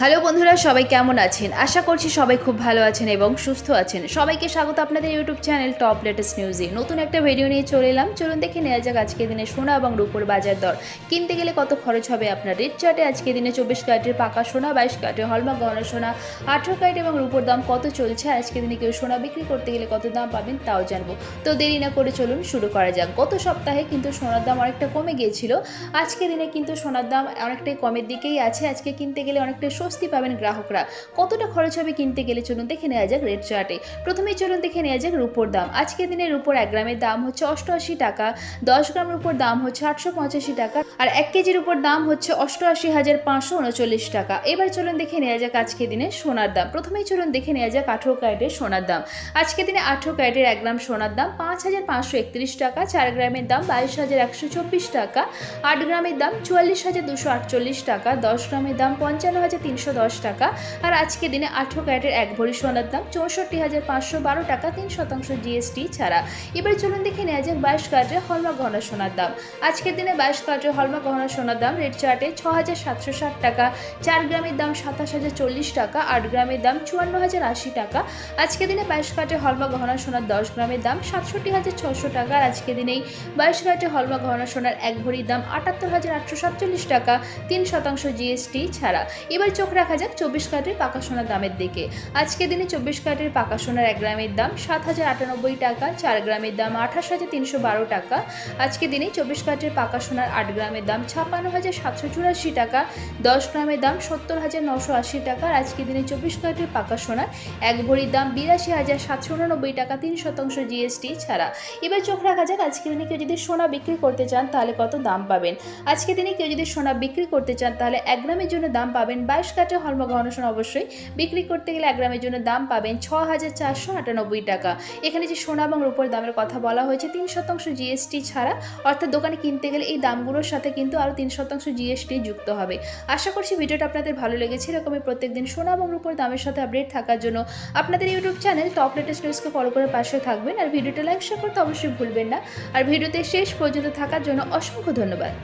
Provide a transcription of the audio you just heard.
Hello বন্ধুরা, সবাই কেমন আছেন? আশা করছি সবাই খুব ভালো আছেন এবং সুস্থ আছেন। সবাইকে স্বাগত আপনাদের ইউটিউব চ্যানেল টপ লেটেস্ট নিউজে। নতুন একটা ভিডিও নিয়ে চলে এলাম। চলুন দেখে নেওয়া যাক আজকে দিনে সোনা এবং রূপোর বাজার দর। কিনতে গেলে কত খরচ হবে আপনার? রেট চার্টে আজকে দিনে চব্বিশ ক্যারেটের পাকা সোনা, বাইশ ক্যারেটের হলমার্ক গহনা সোনা, আঠেরো ক্যারেট এবং রূপোর দাম কত চলছে? আজকে দিনে কেউ সোনা বিক্রি করতে গেলে কত দাম পাবেন তাও জানব। তো দেরি না করে চলুন শুরু করা যাক। গত সপ্তাহে কিন্তু সোনার দাম অনেকটা কমে গিয়েছিল। আজকে দিনে কিন্তু সোনার দাম অনেকটাই কমের দিকেই আছে। আজকে কিনতে গেলে অনেকটাই স্বস্তি পাবেন গ্রাহকরা। কতটা খরচ হবে কিনতে গেলে চলুন দেখে নেওয়া যাক রেট চার্টে। প্রথমেই চলুন দেখে নেওয়া যাক রূপোর দাম। আজকের দিনে রূপোর এক গ্রামের দাম হচ্ছে অষ্টআশি টাকা, দশ গ্রামের উপর দাম হচ্ছে আটশো পঁচাশি টাকা আর এক কেজির উপর দাম হচ্ছে অষ্টআশি হাজার পাঁচশো উনচল্লিশ টাকা। এবার চলুন দেখে নেওয়া যাক আজকে দিনে সোনার দাম। প্রথমেই চলুন দেখে নেওয়া যাক আঠেরো ক্যারেটের সোনার দাম। আজকে দিনে আঠেরো ক্যারেটের এক গ্রাম সোনার দাম পাঁচ হাজার পাঁচশো একত্রিশ টাকা, চার গ্রামের দাম বাইশ হাজার একশো চব্বিশ টাকা, আট গ্রামের দাম চুয়াল্লিশ হাজার দুশো আটচল্লিশ টাকা, দশ গ্রামের দাম পঞ্চান্ন হাজার তিনশো দশ টাকা। আর আজকে দিনে আঠেরো ক্যারেটের এক ভরি সোনার দাম চৌষট্টি হাজার পাঁচশো বারো টাকা তিন শতাংশ জিএসটি ছাড়া। এবার চলুন দেখে নেওয়া যাক বাইশ ক্যারেটের হলমার্ক গহনা সোনার দাম। আজকের দিনে বাইশ ক্যারেটের হলমার্ক গহনা সোনার দাম রেড চার্টে ছ হাজার সাতশো ষাট টাকা, চার গ্রামের দাম সাতাশ হাজার চল্লিশ টাকা, আট গ্রামের দাম চুয়ান্ন হাজার আশি টাকা। আজকে দিনে বাইশ ক্যারেটের হলমার্ক গহনা সোনার দশ গ্রামের দাম সাতষট্টি হাজার ছশো টাকা। আর আজকে দিনেই বাইশ ক্যারেটের হলমার্ক গহনা সোনার এক ভরির দাম আটাত্তর হাজার আটশো সাতচল্লিশ টাকা তিন শতাংশ জিএসটি ছাড়া। এবার চোখ রাখা যাক চব্বিশ ক্যারেটের পাকা সোনার দামের দিকে। আজকে দিনে চব্বিশ ক্যারেটের পাকা সোনার এক গ্রামের দাম সাত হাজার আটানব্বই টাকা, চার গ্রামের দাম আঠাশ হাজার তিনশো বারো টাকা। আজকে দিনে চব্বিশ ক্যারেটের পাকা সোনার আট গ্রামের দাম ছাপ্পান্ন হাজার সাতশো চুরাশি টাকা, দশ গ্রামের দাম সত্তর হাজার নশো আশি টাকা। আর আজকে দিনে চব্বিশ ক্যারেটের পাকা সোনার এক ভরির দাম বিরাশি হাজার সাতশো উননব্বই টাকা, তিন শতাংশ জিএসটি ছাড়া। এবার চোখ রাখা যাক, আজকে দিনে কেউ যদি সোনা বিক্রি করতে চান তাহলে কত দাম পাবেন? আজকে দিনে কেউ যদি সোনা বিক্রি করতে চান তাহলে এক গ্রামের জন্য দাম পাবেন বাইশ কাঠে হলমা গহনা অবশ্যই বিক্রি করতে গেলে এক গ্রামের জন্য দাম পাবেন ছ হাজার চারশো আটানব্বই টাকা। এখানে যে সোনা এবং রূপোর দামের কথা বলা হয়েছে, তিন শতাংশ জিএসটি ছাড়া অর্থাৎ দোকানে কিনতে গেলে এই দামগুলোর সাথে কিন্তু আরও তিন শতাংশ জিএসটি যুক্ত হবে। আশা করছি ভিডিওটা আপনাদের ভালো লেগেছে। এরকমই প্রত্যেকদিন সোনা এবং রূপোর দামের সাথে আপডেট থাকার জন্য আপনাদের ইউটিউব চ্যানেল টপ লেটেস্ট নিউজকে ফলো করে পাশে থাকবেন আর ভিডিওটা লাইক শেয়ার করতে অবশ্যই ভুলবেন না। আর ভিডিওতে শেষ পর্যন্ত থাকার জন্য অসংখ্য ধন্যবাদ।